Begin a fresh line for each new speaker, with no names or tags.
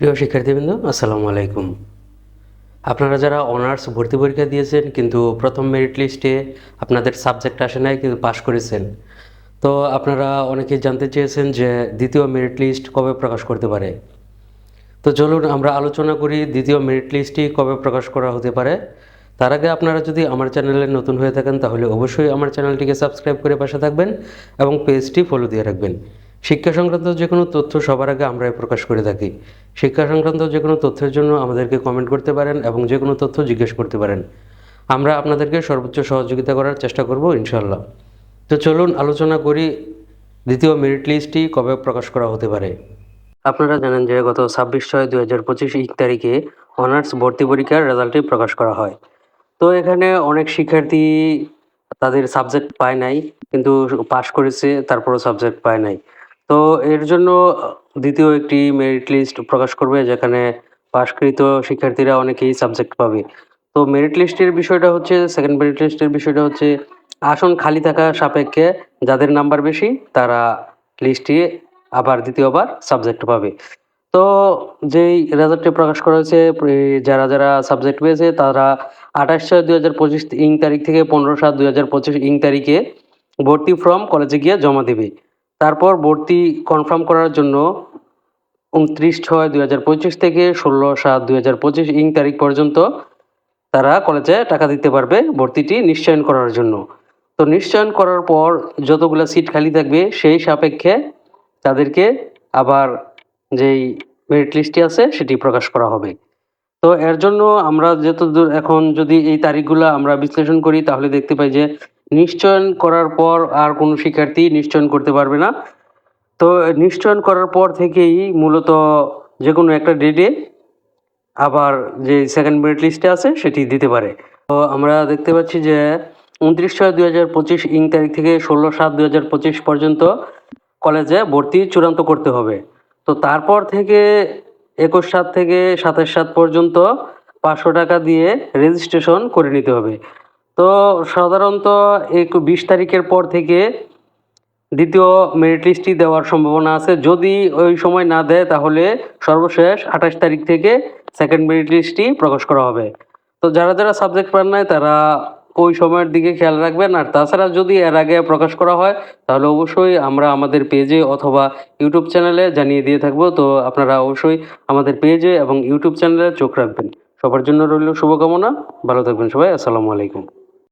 প্রিয় শিক্ষার্থীবৃন্দ, আসসালামু আলাইকুম। আপনারা যারা অনার্স ভর্তি পরীক্ষা দিয়েছেন, কিন্তু প্রথম মেরিট লিস্টে আপনাদের সাবজেক্ট আসে নাই, কিন্তু পাশ করেছেন, তো আপনারা অনেকেই জানতে চেয়েছেন যে দ্বিতীয় মেরিট লিস্ট কবে প্রকাশ করতে পারে। তো চলুন আমরা আলোচনা করি দ্বিতীয় মেরিট লিস্টটি কবে প্রকাশ করা হতে পারে। তার আগে আপনারা যদি আমার চ্যানেলে নতুন হয়ে থাকেন, তাহলে অবশ্যই আমার চ্যানেলটিকে সাবস্ক্রাইব করে পাশে থাকবেন এবং পেজটি ফলো দিয়ে রাখবেন। শিক্ষা সংক্রান্ত যে কোনো তথ্য সবার আগে আমরাই প্রকাশ করে থাকি। শিক্ষা সংক্রান্ত যে কোনো তথ্যের জন্য আমাদেরকে কমেন্ট করতে পারেন এবং যে কোনো তথ্য জিজ্ঞেস করতে পারেন। আমরা আপনাদেরকে সর্বোচ্চ সহযোগিতা করার চেষ্টা করব ইনশাল্লাহ তো চলুন আলোচনা করি দ্বিতীয় মেরিট লিস্টটি কবে প্রকাশ করা হতে পারে। আপনারা জানেন যে গত ছাব্বিশ ছয় দুই হাজার পঁচিশ তারিখে অনার্স ভর্তি পরীক্ষার রেজাল্টটি প্রকাশ করা হয়। তো এখানে অনেক শিক্ষার্থী তাদের সাবজেক্ট পায় নাই, কিন্তু পাশ করেছে, তারপরও সাবজেক্ট পায় নাই। তো এর জন্য দ্বিতীয় একটি মেরিট লিস্ট প্রকাশ করবে, যেখানে পাশকৃত শিক্ষার্থীরা অনেকেই সাবজেক্ট পাবে। তো মেরিট লিস্টের বিষয়টা হচ্ছে সেকেন্ড মেরিট লিস্টের বিষয়টা হচ্ছে, আসন খালি থাকা সাপেক্ষে যাদের নাম্বার বেশি, তারা লিস্টে আবার দ্বিতীয়বার সাবজেক্ট পাবে। তো যেই রেজাল্টটি প্রকাশ করা হয়েছে যারা যারা সাবজেক্ট পেয়েছে, তারা আঠাশ ছয় দুই হাজার পঁচিশ ইং তারিখ থেকে পনেরো সাত দুই হাজার পঁচিশ ইং তারিখে ভর্তি ফর্ম কলেজে গিয়ে জমা দেবে। তারপর ভর্তি কনফার্ম করার জন্য উনত্রিশ ছয় দুই হাজার পঁচিশ থেকে ষোলো সাত দুই হাজার পঁচিশ ইং তারিখ পর্যন্ত তারা কলেজে টাকা দিতে পারবে ভর্তিটি নিশ্চয়ন করার জন্য। তো নিশ্চয়ন করার পর যতগুলো সিট খালি থাকবে সেই সাপেক্ষে তাদেরকে আবার যেই মেরিট লিস্টটি আছে সেটি প্রকাশ করা হবে। তো এর জন্য আমরা যতদূর এখন যদি এই তারিখগুলো আমরা বিশ্লেষণ করি তাহলে দেখতে পাই যে নিশ্চয়ন করার পর আর কোনো শিক্ষার্থী নিশ্চয়ন করতে পারবে না। তো নিশ্চয়ন করার পর থেকেই মূলত যে কোনো একটা ডেটে আবার যে সেকেন্ড মেরিট লিস্টে আছে সেটি দিতে পারে। তো আমরা দেখতে পাচ্ছি যে উনত্রিশ ছয় দুই হাজার পঁচিশ ইং তারিখ থেকে ষোলো সাত দুই হাজার পঁচিশ পর্যন্ত কলেজে ভর্তি চূড়ান্ত করতে হবে। তো তারপর থেকে একুশ সাত থেকে সাতাশ সাত পর্যন্ত পাঁচশো টাকা দিয়ে রেজিস্ট্রেশন করে নিতে হবে। তো সাধারণত এক বিশ তারিখের পর থেকে দ্বিতীয় মেরিট লিস্টটি দেওয়ার সম্ভাবনা আছে। যদি ওই সময় না দেয়, তাহলে সর্বশেষ আঠাশ তারিখ থেকে সেকেন্ড মেরিট লিস্টটি প্রকাশ করা হবে। তো যারা যারা সাবজেক্ট পান নাই, তারা ওই সময়ের দিকে খেয়াল রাখবেন। আর তাছাড়া যদি এর আগে প্রকাশ করা হয়, তাহলে অবশ্যই আমরা আমাদের পেজে অথবা ইউটিউব চ্যানেলে জানিয়ে দিয়ে থাকব। তো আপনারা অবশ্যই আমাদের পেজে এবং ইউটিউব চ্যানেলে চোখ রাখবেন। সবার জন্য রইল শুভকামনা। ভালো থাকবেন সবাই। আসসালামু আলাইকুম।